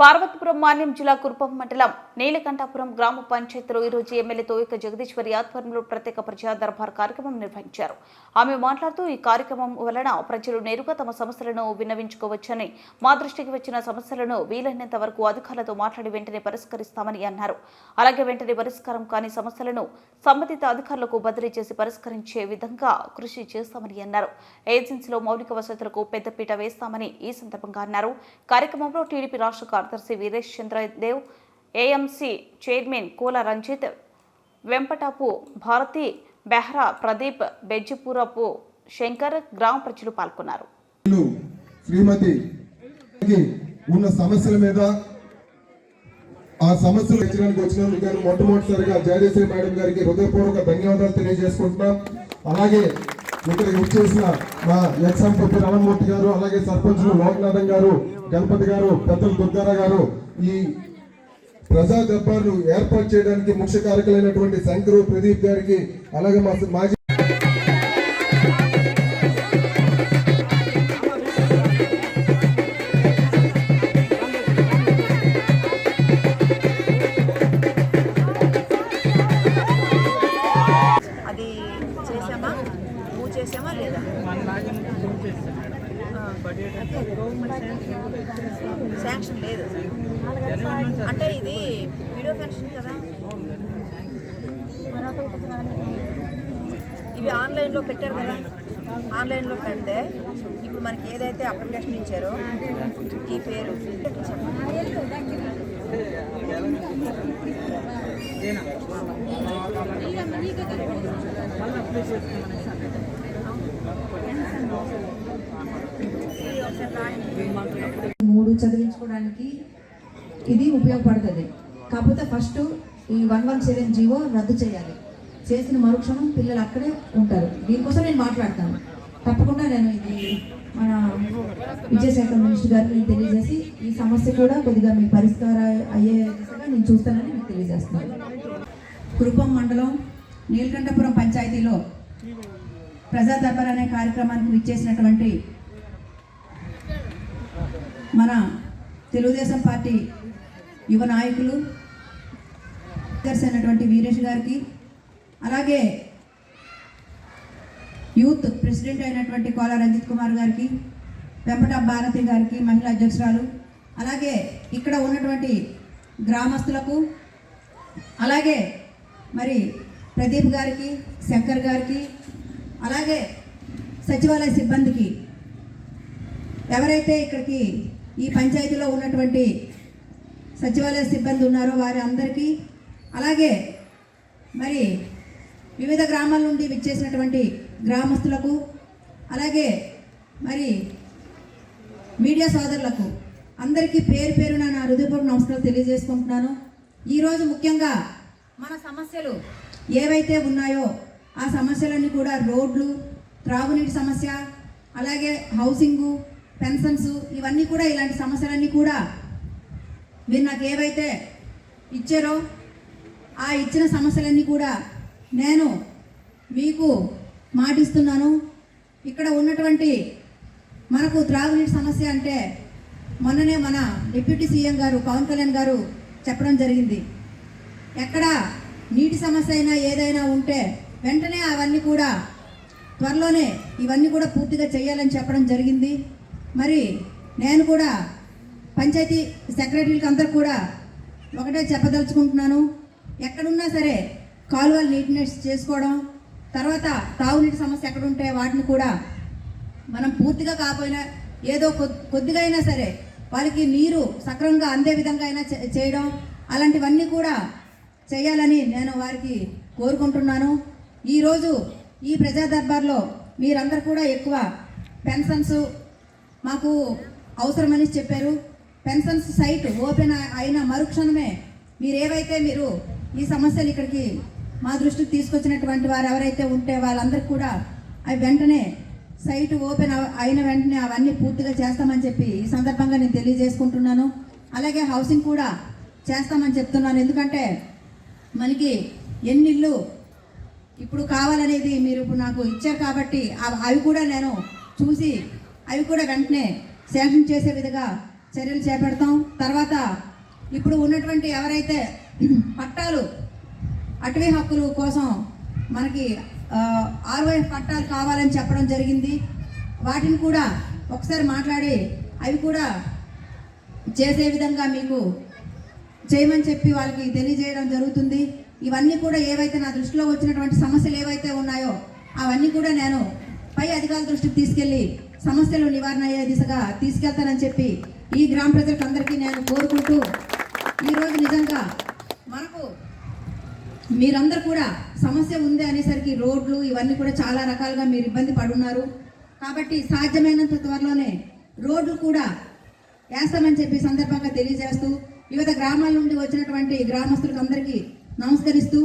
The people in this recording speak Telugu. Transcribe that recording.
పార్వతీపురం మాన్యం జిల్లా కురుపం మండలం నీలకంఠాపురం గ్రామ పంచాయతీలో ఈరోజు ఎమ్మెల్యే తోయిక జగదీశ్వరి ఆధ్వర్యంలో ప్రత్యేక ప్రజా దర్బార్ కార్యక్రమం నిర్వహించారు. ఆమె మాట్లాడుతూ ఈ కార్యక్రమం వలన ప్రజలు నేరుగా తమ సమస్యలను విన్నవించుకోవచ్చని మా దృష్టికి వచ్చిన సమస్యలను వీలైనంత వరకు అధికారులతో మాట్లాడి వెంటనే పరిష్కరిస్తామని అన్నారు. అలాగే వెంటనే పరిష్కారం కాని సమస్యలను సంబంధిత అధికారులకు బదిలీ చేసి పరిష్కరించే విధంగా కృషి చేస్తామని అన్నారు. ఏజెన్సీలో మౌలిక వసతులకు పెద్దపీట వేస్తామని ఈ సందర్భంగా అన్నారు. కార్యక్రమంలో టీడీపీ రాష్ట్ర కార్యదర్శి వీరేష్ చంద్రదేవ్ ఏఎంసీ చైర్మన్ కూల రంజిత్ వెంపటాపు భారతి బెహ్రా ప్రదీప్ బెజ్జిపురపు శంకర్ గ్రామ ప్రజలు పాల్గొన్నారు. శ్రీమతి ఉన్న సమస్యల మీద ఆ సమస్యలు ఇచ్చడానికి వచ్చినందుకు గాను మొట్టమొదటిసారిగా జయదేశ్వరి మేడం గారికి హృదయపూర్వక ధన్యవాదాలు తెలియజేసుకుంటున్నాం. అలాగే ఇక్కడికి వచ్చేసిన మా ఎక్స్ఎంపీ రమణమూర్తి గారు అలాగే సర్పంచులు లోకనాథం గారు గణపతి గారు పెద్దలు దుర్గారా గారు ఈ ప్రజా దర్బార్ను ఏర్పాటు చేయడానికి ముఖ్య కారకులైనటువంటి శంకరు ప్రదీప్ గారికి అలాగే మా మాజీ శాంక్షన్ లేదు అంటే ఇది వీడియో ఫంక్షన్ కదా. ఇవి ఆన్లైన్లో పెట్టారు కదా. ఆన్లైన్లో పెడితే ఇప్పుడు మనకి ఏదైతే అప్లికేషన్ ఇచ్చారో ఈ పేరు. మూడు చదివించుకోవడానికి ఇది ఉపయోగపడుతుంది. కాకపోతే ఫస్ట్ ఈ వన్ వన్ సెవెన్ జీవో రద్దు చేయాలి. చేసిన మరుక్షణం పిల్లలు అక్కడే ఉంటారు. దీనికోసం నేను మాట్లాడతాను. తప్పకుండా నేను ఇది మన విద్యాశాఖ మినిస్టర్ గారికి నేను తెలియజేసి ఈ సమస్య కూడా కొద్దిగా మీ పరిష్కారం అయ్యే దిశగా నేను చూస్తానని మీకు తెలియజేస్తున్నాను. కురుపం మండలం నీలకంఠపురం పంచాయతీలో ప్రజా దర్బార్ అనే కార్యక్రమానికి విచ్చేసినటువంటి మన తెలుగుదేశం పార్టీ యువ నాయకులు అయినటువంటి వీరేష్ గారికి అలాగే యూత్ ప్రెసిడెంట్ అయినటువంటి కోల రంజిత్ కుమార్ గారికి వెంపట భారతి గారికి మహిళా అధ్యక్షురాలు అలాగే ఇక్కడ ఉన్నటువంటి గ్రామస్తులకు అలాగే మరి ప్రదీప్ గారికి శంకర్ గారికి అలాగే సచివాలయ సిబ్బందికి ఎవరైతే ఇక్కడికి ఈ పంచాయతీలో ఉన్నటువంటి సచివాలయ సిబ్బంది ఉన్నారో వారి అందరికీ అలాగే మరి వివిధ గ్రామాల నుండి విచ్చేసినటువంటి గ్రామస్తులకు అలాగే మరి మీడియా సోదరులకు అందరికీ పేరు పేరున నా హృదయపూర్వక నమస్కారాలు తెలియజేసుకుంటున్నాను. ఈరోజు ముఖ్యంగా మన సమస్యలు ఏవైతే ఉన్నాయో ఆ సమస్యలన్నీ కూడా రోడ్లు త్రాగునీటి సమస్య అలాగే హౌసింగు పెన్షన్స్ ఇవన్నీ కూడా ఇలాంటి సమస్యలన్నీ కూడా మీరు నాకు ఏవైతే ఇచ్చారో ఆ ఇచ్చిన సమస్యలన్నీ కూడా నేను మీకు మాటిస్తున్నాను. ఇక్కడ ఉన్నటువంటి మనకు త్రాగునీటి సమస్య అంటే మొన్ననే మన డిప్యూటీ సీఎం గారు పవన్ కళ్యాణ్ గారు చెప్పడం జరిగింది. ఎక్కడ నీటి సమస్య అయినా ఏదైనా ఉంటే వెంటనే అవన్నీ కూడా త్వరలోనే ఇవన్నీ కూడా పూర్తిగా చేయాలని చెప్పడం జరిగింది. మరి నేను కూడా పంచాయతీ సెక్రటరీలకు అందరు కూడా ఒకటే చెప్పదలుచుకుంటున్నాను. ఎక్కడున్నా సరే కాలువలు నీట్నెస్ చేసుకోవడం తర్వాత తాగునీటి సమస్య ఎక్కడ ఉంటే వాటిని కూడా మనం పూర్తిగా కాకపోయినా ఏదో కొద్దిగా అయినా సరే వాళ్ళకి నీరు సక్రమంగా అందే విధంగా అయినా చేయడం అలాంటివన్నీ కూడా చేయాలని నేను వారికి కోరుకుంటున్నాను. ఈరోజు ఈ ప్రజా దర్బార్లో మీరందరూ కూడా ఎక్కువ పెన్షన్స్ మాకు అవసరమని చెప్పారు. పెన్షన్స్ సైట్ ఓపెన్ అయిన మరుక్షణమే మీరు ఏవైతే మీరు ఈ సమస్యలు ఇక్కడికి మా దృష్టికి తీసుకొచ్చినటువంటి వారు ఎవరైతే ఉంటే వాళ్ళందరికీ కూడా అవి వెంటనే సైట్ ఓపెన్ అయిన వెంటనే అవన్నీ పూర్తిగా చేస్తామని చెప్పి ఈ సందర్భంగా నేను తెలియజేసుకుంటున్నాను. అలాగే హౌసింగ్ కూడా చేస్తామని చెప్తున్నాను. ఎందుకంటే మనకి ఎన్నిళ్ళు ఇప్పుడు కావాలనేది మీరు ఇప్పుడు నాకు ఇచ్చారు కాబట్టి అవి అవి కూడా నేను చూసి అవి కూడా వెంటనే శాంక్షన్ చేసే విధంగా చర్యలు చేపడతాం. తర్వాత ఇప్పుడు ఉన్నటువంటి ఎవరైతే పట్టాలు అటవీ హక్కులు కోసం మనకి ఆర్వై పట్టాలు కావాలని చెప్పడం జరిగింది. వాటిని కూడా ఒకసారి మాట్లాడి అవి కూడా చేసే విధంగా మీకు చేయమని చెప్పి వాళ్ళకి తెలియజేయడం జరుగుతుంది. ఇవన్నీ కూడా ఏవైతే నా దృష్టిలో వచ్చినటువంటి సమస్యలు ఏవైతే ఉన్నాయో అవన్నీ కూడా నేను పై అధికారుల దృష్టికి తీసుకెళ్ళి సమస్యలు నివారణ అయ్యే దిశగా తీసుకెళ్తానని చెప్పి ఈ గ్రామ ప్రజలకు అందరికీ నేను కోరుకుంటూ ఈరోజు నిజంగా మనకు మీరందరూ కూడా సమస్య ఉంది అనేసరికి రోడ్లు ఇవన్నీ కూడా చాలా రకాలుగా మీరు ఇబ్బంది పడున్నారు. కాబట్టి సాధ్యమైనంత త్వరలోనే రోడ్లు కూడా వేస్తామని చెప్పి సందర్భంగా తెలియజేస్తూ వివిధ గ్రామాల నుండి వచ్చినటువంటి గ్రామస్తులకు అందరికీ నమస్కరిస్తూ